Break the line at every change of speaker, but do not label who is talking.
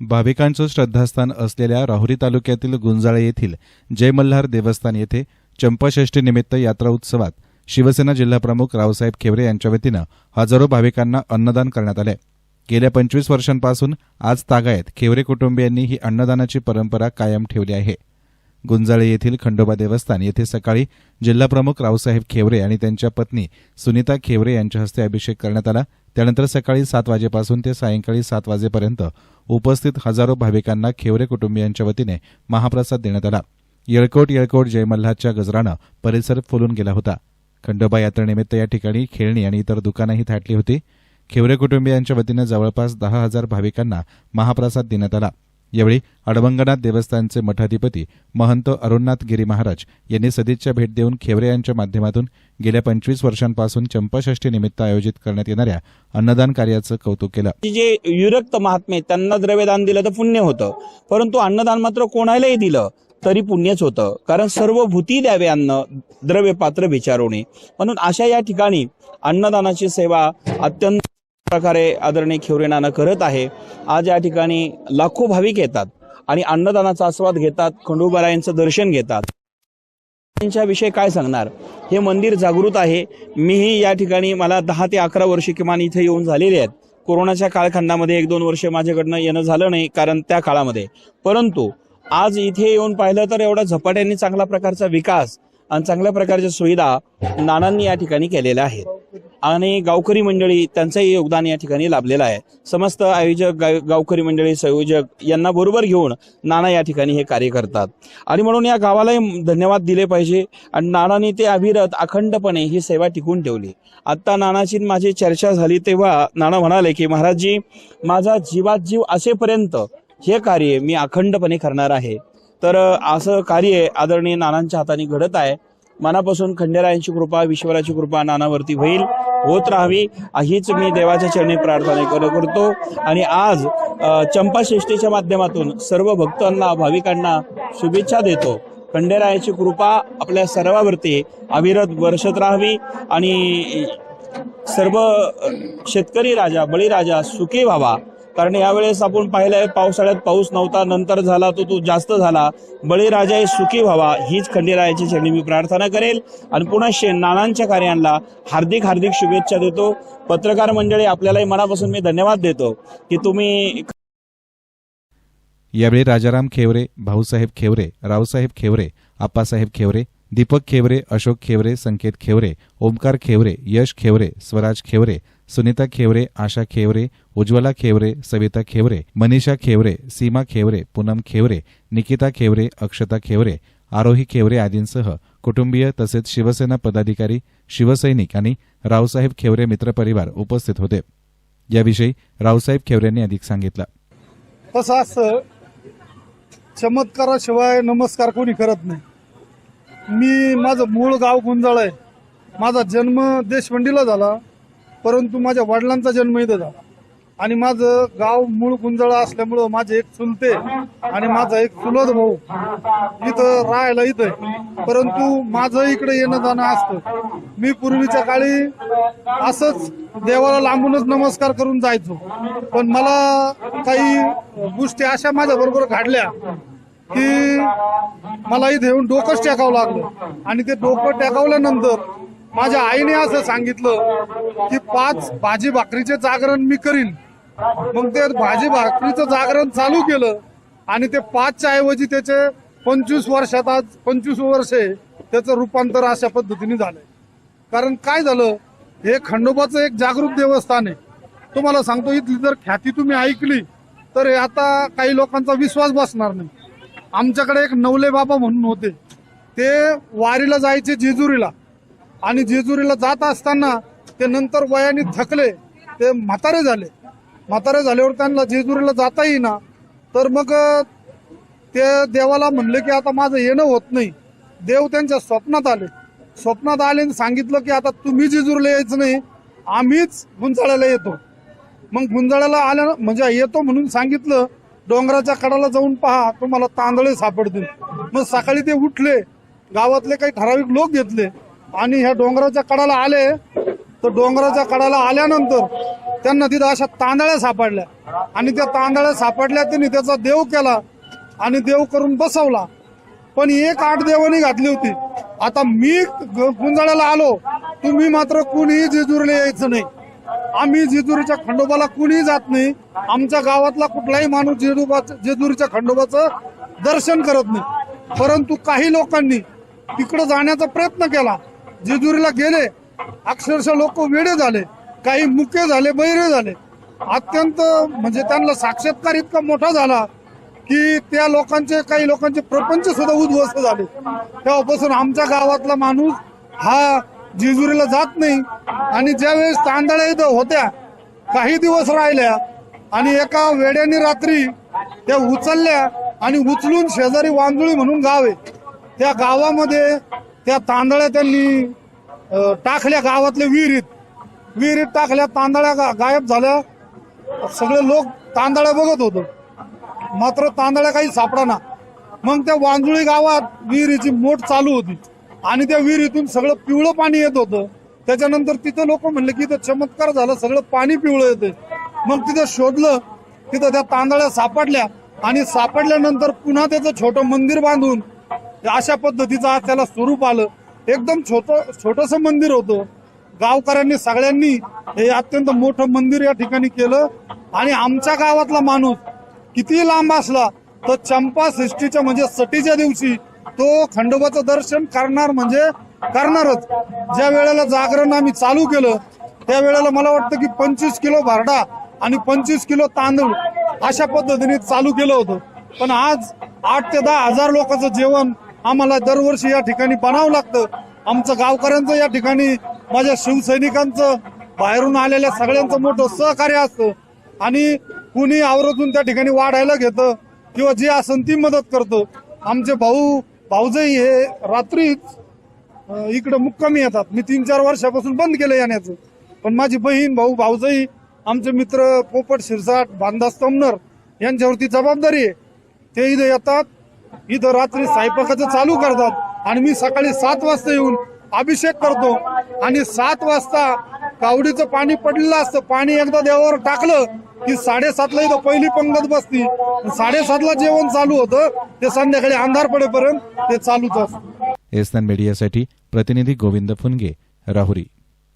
भाविकांचं श्रद्धास्थान असलेल्या राहुरी तालुक्यातील गुंजाळे येथील जय मल्हार देवस्थान येथे चंपाषष्ठीनिमित्त यात्रा उत्सवात शिवसेना जिल्हाप्रमुख रावसाहेब खेवरे यांच्या वतीनं हजारो भाविकांना अन्नदान करण्यात आले गेल्या पंचवीस वर्षांपासून आज तागायत खेवरे कुटुंबियांनी ही अन्नदानाची परंपरा कायम ठेवली आहे. गुंजाळे येथील खंडोबा देवस्थान येथे सकाळी जिल्हाप्रमुख रावसाहेब खेवरे आणि त्यांच्या पत्नी सुनीता खेवरे यांच्या हस्ते अभिषेक करण्यात आला. त्यानंतर सकाळी सात वाजेपासून ते सायंकाळी सात वाजेपर्यंत उपस्थित हजारो भाविकांना खेवरे कुटुंबियांच्या वतीने महाप्रसाद देण्यात आला. येळकोट येळकोट जयमल्हाच्या गजरानं परिसर फुलून गेला होता. खंडोबा यात्रेनिमित्त या ठिकाणी खेळणी आणि इतर दुकानंही थाटली होती. खेवरे कुटुंबियांच्या वतीनं जवळपास दहा हजार भाविकांना महाप्रसाद देण्यात आला. यावेळी अडवंगनाथ देवस्थानचे मठाधिपती महंत अरुणनाथ गिरी महाराज यांनी सदिच्छा भेट देऊन खेवरे यांच्या माध्यमातून गेल्या पंचवीस वर्षांपासून चंपाषष्ठी निमित्त आयोजित करण्यात येणाऱ्या अन्नदान कार्याचं कौतुक केलं.
की जे विरक्त महात्मे त्यांना द्रव्यदान दिलं तर पुण्य होतं. परंतु अन्नदान मात्र कोणालाही दिलं तरी पुण्यच होतं. कारण सर्व भूती द्यावे अन्न द्रव्य पात्र विचारवणे म्हणून अशा या ठिकाणी अन्नदानाची सेवा अत्यंत प्रकारे आदरणीय खेवरे नाना करत आहे. आज या ठिकाणी लाखो भाविक येतात आणि अन्नदानाचा आस्वाद घेतात खंडोबारायांचं दर्शन घेतात. त्यांच्याविषयी काय सांगणार? हे मंदिर जागृत आहे. मीही या ठिकाणी मला दहा ते अकरा वर्षे किमान इथे येऊन झालेले आहेत. कोरोनाच्या कालखंडामध्ये एक दोन वर्ष माझ्याकडनं येणं झालं नाही कारण त्या काळामध्ये. परंतु आज इथे येऊन पाहिलं तर एवढा झपाट्याने चांगला प्रकारचा विकास आणि चांगल्या प्रकारच्या सुविधा नानांनी या ठिकाणी केलेल्या आहेत. आणि गावकरी मंडळी त्यांचंही योगदान या ठिकाणी लाभलेलं आहे. समस्त आयोजक गाव- गावकरी मंडळी संयोजक यांना बरोबर घेऊन नाना या ठिकाणी हे कार्य करतात. आणि म्हणून या गावालाही धन्यवाद दिले पाहिजे. आणि नानाने ते अविरत अखंडपणे ही सेवा टिकून ठेवली. आत्ता नानाची माझी चर्चा झाली तेव्हा नाना म्हणाले की महाराजजी माझा जीवात जीव असेपर्यंत हे कार्य मी अखंडपणे करणार आहे. तर असं कार्य आदरणीय नानांच्या हाताने घडत आहे. मनापासून खंडेरायांची कृपा विश्वराची कृपा नानावरती होईल होत राहावी हीच मी देवाच्या चरणी प्रार्थना करतो. आणि आज अ, माध्यमातून सर्व भक्तांना भाविकांना शुभेच्छा देतो. खंडेरायाची कृपा आपल्या सर्वावरती अविरत वर्षत राहावी आणि सर्व शेतकरी राजा बळीराजा सुखी व्हावा. कारण यावेळेस आपण पाहिलंय पावसाळ्यात पाऊस नव्हता नंतर झाला तो तो जास्त झाला. बळीराजा सुखी व्हावा हीच खंडेरायाची चरणी मी प्रार्थना करेल. आणि पुन्हा शे नानांच्या कार्यांना हार्दिक हार्दिक शुभेच्छा देतो. पत्रकार मंडळी आपल्यालाही मनापासून मी धन्यवाद देतो की तुम्ही
यावेळी राजाराम खेवरे भाऊसाहेब खेवरे रावसाहेब खेवरे आप्पासाहेब खेवरे दीपक खेवरे अशोक खेवरे संकेत खेवरे ओमकार खेवरे यश खेवरे स्वराज खेवरे सुनीता खेवरे आशा खेवरे उज्ज्वला खेवरे सविता खेवरे मनीषा खेवरे सीमा खेवरे पूनम खेवरे निकिता खेवरे अक्षता खेवरे आरोही खेवरे आदींसह कुटुंबीय तसेच शिवसेना पदाधिकारी शिवसैनिक आणि रावसाहेब खेवरे मित्रपरिवार उपस्थित होते. याविषयी रावसाहेब खेवरेंनी अधिक सांगितलं.
तसं असतं चमत्काराशिवाय नमस्कार कोणी करत नाही. मी माझं मूळ गाव गुंजाळ आहे. माझा जन्म देशवंडीला झाला परंतु माझ्या वडिलांचा जन्म इथं झाला. आणि माझं गाव मूळ गुंजाळ असल्यामुळं माझे एक चुलते आणि माझा एक चुलत भाऊ इथं राहायला इथं आहे. परंतु माझं इकडे येणं जाणं असतं. मी पूर्वीच्या काळी असंच देवाला लांबूनच नमस्कार करून जायचो. पण मला काही गोष्टी अशा माझ्या बरोबर घडल्या की मला इथे येऊन डोकंच टाकावं लागलं. आणि ते डोकं टेकावल्यानंतर माझ्या आईने असं सांगितलं की पाच भाजी भाकरीचे जागरण मी करीन. मग ते भाजी भाकरीचं जागरण चालू केलं आणि ते पाचच्या ऐवजी त्याचे पंचवीस वर्षात आज पंचवीस वर्षे त्याचं रूपांतर अशा पद्धतीने झालंय. कारण काय झालं हे खंडोबाचं एक जागरूक देवस्थान आहे. तुम्हाला सांगतो इथली जर ख्याती तुम्ही ऐकली तर हे आता काही लोकांचा विश्वास बसणार नाही. आमच्याकडे एक नवले बाबा म्हणून होते. ते वारीला जायचे जेजुरीला. आणि जेजुरीला जात असताना ते नंतर वयाने थकले. ते म्हातारे झाले. म्हातारे झाल्यावर त्यांना जेजुरीला जाता येईना. तर मग ते देवाला म्हणले की आता माझं येणं होत नाही. देव त्यांच्या स्वप्नात आले. स्वप्नात आले आणि सांगितलं की आता तुम्ही जेजुरीला यायचं नाही. आम्हीच गुंजाळ्याला येतो. मग गुंजाळ्याला आल्या म्हणजे येतो म्हणून सांगितलं डोंगराच्या कडाला जाऊन पहा तुम्हाला तांदळे सापडतील. मग सकाळी ते उठले गावातले काही ठराविक लोक घेतले आणि ह्या डोंगराच्या कडाला आले. तर डोंगराच्या कडाला आल्यानंतर त्यांना तिथं अशा तांदळ्या सापडल्या. आणि त्या तांदळ्या सापडल्या त्यांनी त्याचा देव केला आणि देव करून बसवला. पण एक आठ देवानी घातली होती. आता मी ग- गुंजाळ्याला आलो तुम्ही मात्र कुणीही जेजुरीला यायचं नाही. आम्ही जेजुरीच्या खंडोबाला कुणीही जात नाही. आमच्या गावातला कुठलाही माणूस जेजुबा जेजुरीच्या खंडोबाचं दर्शन करत नाही. परंतु काही लोकांनी तिकडे जाण्याचा प्रयत्न केला. जेजुरीला गेले. अक्षरशः लोक वेडे झाले. काही मुके झाले बैरे झाले. अत्यंत म्हणजे त्यांना साक्षात्कार इतका मोठा झाला की त्या लोकांचे काही लोकांचे प्रपंच सुद्धा उद्ध्वस्त झाले. तेव्हापासून आमच्या गावातला माणूस हा जेजुरीला जात नाही. आणि ज्यावेळेस तांदळ्या इथं होत्या काही दिवस राहिल्या आणि एका वेड्याने रात्री त्या उचलल्या आणि उचलून शेजारी वांजुळी म्हणून गाव. आहे त्या गावामध्ये त्या तांदळ्या त्यांनी टाकल्या गावातल्या विहिरीत. विहिरीत टाकल्या तांदळ्या गा- गायब झाल्या. सगळे लोक तांदळ्या बघत होतो. मात्र तांदळ्या काही सापडाना मग त्या वांजुळी गावात विहिरीची मोठ चालू होती. आणि त्या विहिरीतून सगळं पिवळं पाणी येत होतं. त्याच्यानंतर तिथं लोक म्हणले की इथं चमत्कार झाला सगळं पाणी पिवळं येते मग तिथं शोधलं तिथं त्या तांदळ्या सापडल्या आणि सापडल्यानंतर पुन्हा त्याचं छोटं मंदिर बांधून अशा पद्धतीचं आज त्याला स्वरूप आलं. एकदम छोट छोटस मंदिर होतं. गावकऱ्यांनी सगळ्यांनी हे अत्यंत मोठं मंदिर या ठिकाणी केलं. आणि आमच्या गावातला माणूस किती लांब असला तर चंपा सृष्टीच्या म्हणजे सटीच्या दिवशी तो खंडोबाचं दर्शन करणार म्हणजे करणारच. ज्या वेळेला जागरण आम्ही चालू केलं त्यावेळेला मला वाटतं की पंचवीस किलो भारडा आणि पंचवीस किलो तांदूळ अशा पद्धतीने चालू केलं होतं. पण आज आठ ते दहा हजार लोकांचं जेवण आम्हाला दरवर्षी या ठिकाणी बनावं लागतं. आमचं गावकऱ्यांचं या ठिकाणी माझ्या शिवसैनिकांचं बाहेरून आलेल्या सगळ्यांचं मोठं सहकार्य असतं. आणि कुणी आवर्जून त्या ठिकाणी वाढायला घेतं किंवा जे असन ती मदत करतं. आमचे भाऊ भाऊजही हे रात्रीच इकडं मुक्कामी येतात. मी तीन चार वर्षापासून बंद केलं येण्याचं. पण माझी बहीण भाऊ भाऊजई आमचे मित्र पोपट शिरसाट बांधा स्तंभनर यांच्यावरती जबाबदारी आहे. ते इथं येतात. इथं रात्री स्वयंपाकाचं चालू करतात. आणि मी सकाळी सात वाजता येऊन अभिषेक करतो. आणि सात वाजता कावडीचं पाणी पडलेलं असतं. पाणी एकदा देवावर टाकलं की साडेसातला इथं पहिली पंगत बसती. साडेसातला जेवण चालू होतं. ते संध्याकाळी अंधार पडेपर्यंत ते चालूच असतं.
एसनान मीडियासाठी प्रतिनिधी गोविंद फुनगे राहुरी.